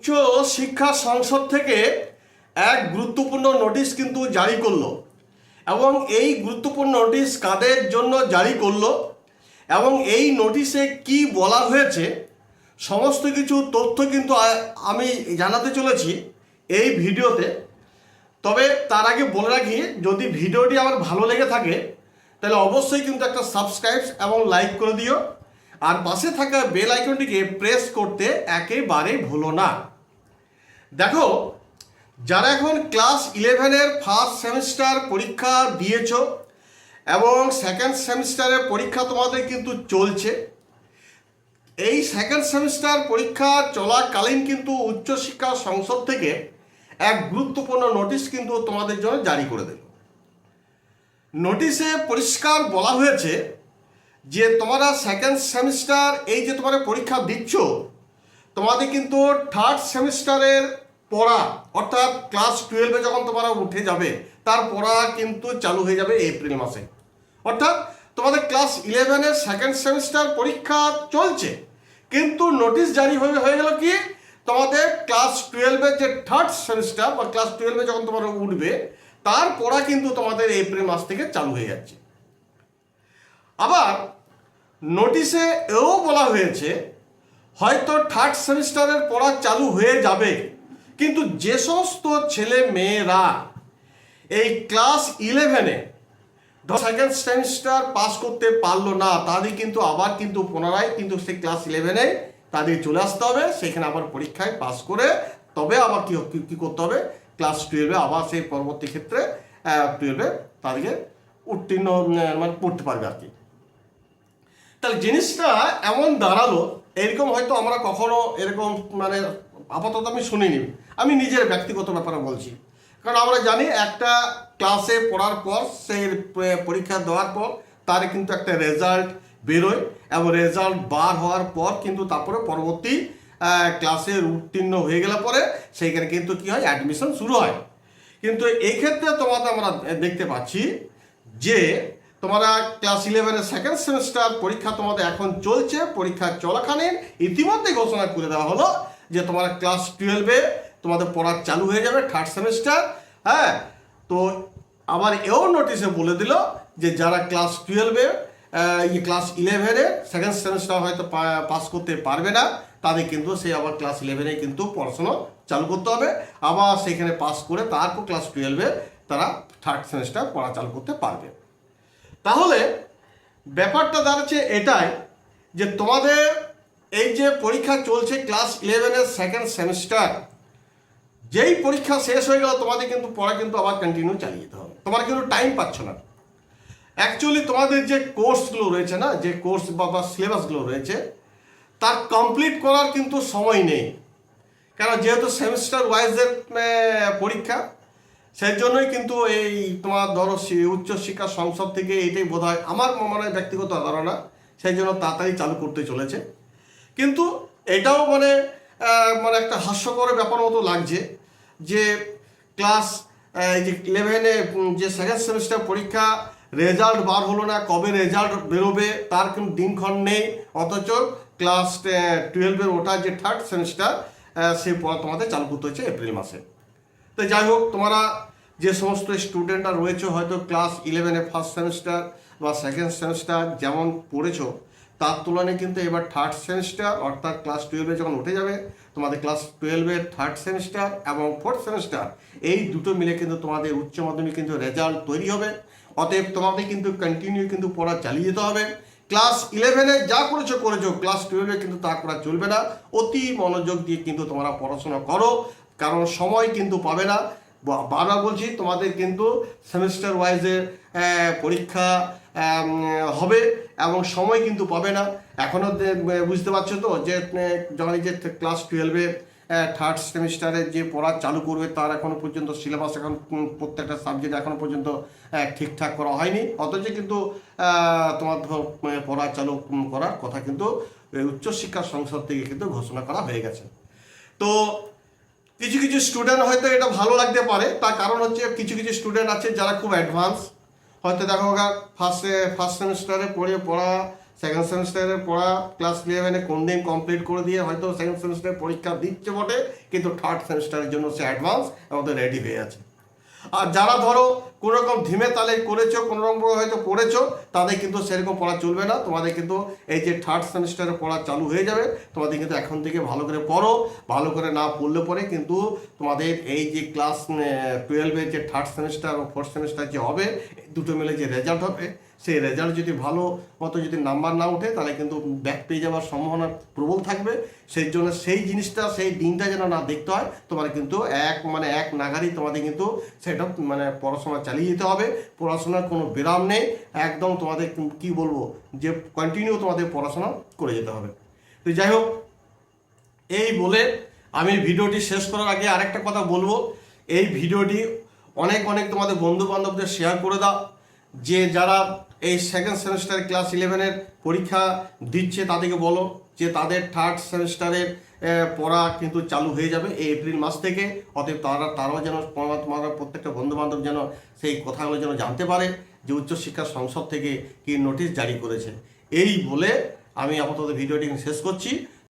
উচ্চ শিক্ষা সংসদ থেকে এক গুরুত্বপূর্ণ নোটিশ কিন্তু জারি করল এবং এই গুরুত্বপূর্ণ নোটিশ কাদের জন্য জারি করল এবং এই নোটিশে কি বলা হয়েছে সমস্ত কিছু তথ্য কিন্তু আমি জানাতে চলেছি এই ভিডিওতে। তবে তার আগে বলে রাখি, যদি ভিডিওটি আমার ভালো লেগে থাকে, তাহলে অবশ্যই কিন্তু একটা সাবস্ক্রাইব এবং লাইক করে দিও। আর পাশে থাকা বেল আইকনটিকে প্রেস করতে একেবারে ভুলো না। দেখো, যারা এখন ক্লাস ইলেভেনের ফার্স্ট সেমিস্টার পরীক্ষা দিয়েছ এবং সেকেন্ড সেমিস্টারের পরীক্ষা তোমাদের কিন্তু চলছে, এই সেকেন্ড সেমিস্টার পরীক্ষা চলাকালীন কিন্তু উচ্চশিক্ষা সংসদ থেকে এক গুরুত্বপূর্ণ নোটিশ কিন্তু তোমাদের জন্য জারি করে দিল নোটিশে পরিষ্কার বলা হয়েছে যে, তোমরা সেকেন্ড সেমিস্টার এই যে তোমরা পরীক্ষা দিচ্ছ তোমাদের কিন্তু থার্ড সেমিস্টারের পড়া, অর্থাৎ ক্লাস টুয়েলভে যখন তোমরা উঠে যাবে, তার পড়া কিন্তু চালু হয়ে যাবে এপ্রিল মাসে। অর্থাৎ তোমাদের ক্লাস ইলেভেনের সেকেন্ড সেমিস্টার পরীক্ষা চলছে। কিন্তু নোটিশ জারি হয়ে হয়ে গেল কি? তোমাদের ক্লাস টুয়েলভের যে থার্ড সেমিস্টার বা ক্লাস টুয়েলভে যখন তোমরা উঠবে, তার পড়া কিন্তু তোমাদের এপ্রিল মাস থেকে চালু হয়ে যাচ্ছে। আবার নোটিশে এও বলা হয়েছে হয়তো থার্ড সেমিস্টারের পড়া চালু হয়ে যাবে। কিন্তু যে সমস্ত ছেলে মেয়েরা এই ক্লাস ইলেভেনে সেকেন্ড সেমিস্টার পাস করতে পারল না, তাদের কিন্তু আবার কিন্তু পুনরায় কিন্তু সেই ক্লাস ইলেভেনে তাদের চলে আসতে হবে। সেখানে আবার পরীক্ষায় পাস করে তবে আবার কি কি- করতে হবে? ক্লাস টুয়েলভে আবার সেই পরবর্তী ক্ষেত্রে টুয়েলভে তাদেরকে উত্তীর্ণ মানে পড়তে পারবে আর কি। তাহলে জিনিসটা এমন দাঁড়াল, এরকম হয়তো আমরা কখনো এরকম মানে আপাতত আমি শুনিনি। আমি নিজের ব্যক্তিগত ব্যাপারে বলছি। কারণ আমরা জানি একটা ক্লাসে পড়ার পর সেই পরীক্ষা দেওয়ার পর, তার কিন্তু একটা রেজাল্ট বেরোয় এবং রেজাল্ট বার হওয়ার পর কিন্তু তারপরে পরবর্তী ক্লাসে উত্তীর্ণ হয়ে গেলে পরে সেইখানে কিন্তু কি হয় অ্যাডমিশন শুরু হয়। কিন্তু এই ক্ষেত্রে তোমাদের আমরা দেখতে পাচ্ছি যে তোমরা ক্লাস ইলেভেনের সেকেন্ড সেমিস্টার পরীক্ষা তোমাদের এখন চলছে। পরীক্ষা চলাকালীন ইতিমধ্যে ঘোষণা করে দেওয়া হলো যে তোমরা ক্লাস টুয়েলভে তোমাদের পড়া চালু হয়ে যাবে থার্ড সেমিস্টার হ্যাঁ? তো আবার এও নোটিশে বলে দিল যে যারা ক্লাস টুয়েলভে ক্লাস ইলেভেনে সেকেন্ড সেমিস্টার হয়তো পাস করতে পারবে না, তাদের কিন্তু সেই আবার ক্লাস ইলেভেনে কিন্তু পড়াশোনা চালু করতে হবে। আবার সেখানে পাস করে তারপর ক্লাস টুয়েলভে তারা থার্ড সেমিস্টার পড়া চালু করতে পারবে। তাহলে ব্যাপারটা দাঁড়াচ্ছে এটাই যে তোমাদের এই যে পরীক্ষা চলছে ক্লাস ইলেভেনের সেকেন্ড সেমিস্টার যেই পরীক্ষা শেষ হয়ে গেল, তোমাদের কিন্তু পড়া কিন্তু আবার কন্টিনিউ চালিয়ে যেতে হবে। তোমার কিন্তু টাইম পাচ্ছ না। অ্যাকচুয়ালি তোমাদের যে কোর্সগুলো রয়েছে না, যে কোর্স বা বা সিলেবাসগুলো রয়েছে, তার কমপ্লিট করার কিন্তু সময় নেই। কেন? যেহেতু সেমিস্টার ওয়াইজের পরীক্ষা সেই জন্যই কিন্তু এই তোমার ধরো উচ্চশিক্ষা সংসদ থেকে এটাই বোধ হয় আমার মনে হয় ব্যক্তিগত ধারণা সেই জন্য তাড়াতাড়ি চালু করতে চলেছে। কিন্তু এটাও মানে মানে একটা হাস্যকর ব্যাপার মতো লাগছে যে ক্লাস এই যে ইলেভেনে যে সেকেন্ড সেমিস্টার পরীক্ষা রেজাল্ট বার হলো না, কবে রেজাল্ট বেরোবে, তার কিন্তু দিনক্ষণ নেই, অথচ ক্লাস টুয়েলভের ওটা যে থার্ড সেমিস্টার সে তোমাদের চালু করতে হচ্ছে এপ্রিল মাসে। তো যাই হোক, তোমরা যে সমস্ত স্টুডেন্টরা রয়েছে, হয়তো ক্লাস ইলেভেনে ফার্স্ট সেমিস্টার বা সেকেন্ড সেমিস্টার যেমন পড়েছো, তার তুলনায় কিন্তু এবার থার্ড সেমিস্টার অর্থাৎ ক্লাস টুয়েলভে যখন উঠে যাবে, তোমাদের ক্লাস টুয়েলভের থার্ড সেমিস্টার এবং ফোর্থ সেমিস্টার এই দুটো মিলে কিন্তু তোমাদের উচ্চ মাধ্যমিক কিন্তু রেজাল্ট তৈরি হবে। অতএব তোমাদের কিন্তু কন্টিনিউ কিন্তু পড়া চালিয়ে যেতে হবে। ক্লাস ইলেভেনে যা করেছ করেছ। ক্লাস টুয়েলভে কিন্তু তা করা চলবে না। অতি মনোযোগ দিয়ে কিন্তু তোমরা পড়াশোনা করো। কারণ সময় কিন্তু পাবে না। বারবার বলছি তোমাদের কিন্তু সেমিস্টার ওয়াইজে পরীক্ষা হবে এবং সময় কিন্তু পাবে না। এখনও বুঝতে পারছ তো যে যখন যে ক্লাস টুয়েলভে থার্ড সেমিস্টারে যে পড়া চালু করবে তার এখনও পর্যন্ত সিলেবাস এখন প্রত্যেকটা সাবজেক্ট এখনও পর্যন্ত ঠিকঠাক করা হয়নি। অথচ কিন্তু তোমার ধর, পড়া চালু করার কথা কিন্তু উচ্চশিক্ষা সংসদ থেকে কিন্তু ঘোষণা করা হয়ে গেছে। তো কিছু কিছু স্টুডেন্ট হয়তো এটা ভালো লাগতে পারে। তার কারণ হচ্ছে কিছু কিছু স্টুডেন্ট আছে যারা খুব অ্যাডভান্স হয়তো দেখো ফার্স্ট ফার্স্ট সেমিস্টারে পড়ে, পড়া সেকেন্ড সেমিস্টারে পড়া ক্লাস ইলেভেনে কোন দিন কমপ্লিট করে দিয়ে হয়তো সেকেন্ড সেমিস্টারে পরীক্ষা দিচ্ছে বটে, কিন্তু থার্ড সেমিস্টারের জন্য সে অ্যাডভান্স আমাদের রেডি হয়ে আছে। আর যারা ধরো কোনোরকম ধিমে তালে করেছ রকম হয়তো পড়েছো তাদের কিন্তু সেরকম পড়া চলবে না। তোমাদের কিন্তু এই যে থার্ড সেমিস্টারে পড়া চালু হয়ে যাবে। তোমাদের কিন্তু এখন থেকে ভালো করে পড়ো, ভালো করে না পড়লে পরে কিন্তু তোমাদের এই যে ক্লাস টুয়েলভের যে থার্ড সেমিস্টার ও ফোর্থ সেমিস্টার যে হবে দুটো মিলে যে রেজাল্ট হবে, সেই রেজাল্ট যদি ভালো মতো যদি নাম্বার না ওঠে, তাহলে কিন্তু ব্যাক পেয়ে যাওয়ার সম্ভাবনা প্রবল থাকবে। সেই জন্য সেই জিনিসটা, সেই দিনটা যেন না দেখতে হয়, তোমার কিন্তু এক মানে এক নাগারই তোমাদের কিন্তু সেটা মানে পড়াশোনা চালিয়ে যেতে হবে। পড়াশোনার কোনো বিরাম নেই, একদম তোমাদের কি বলব, যে কন্টিনিউ তোমাদের পড়াশোনা করে যেতে হবে। তো যাই হোক, এই বলে আমি ভিডিওটি শেষ করার আগে আরেকটা কথা বলব। এই ভিডিওটি অনেক অনেক তোমাদের বন্ধু বান্ধবদের শেয়ার করে দাও। যে যারা এই সেকেন্ড সেমিস্টার ক্লাস ইলেভেনের পরীক্ষা দিচ্ছে তাদেরকে বলো যে তাদের থার্ড সেমিস্টারের পড়া কিন্তু চালু হয়ে যাবে এই এপ্রিল মাস থেকে। অতএব তারা, তারাও যেন তোমার- প্রত্যেকটা বন্ধু বান্ধব যেন সেই কথাগুলো যেন জানতে পারে যে উচ্চশিক্ষা সংসদ থেকে কি নোটিশ জারি করেছে। এই বলে আমি আপাতত ভিডিওটি শেষ করছি।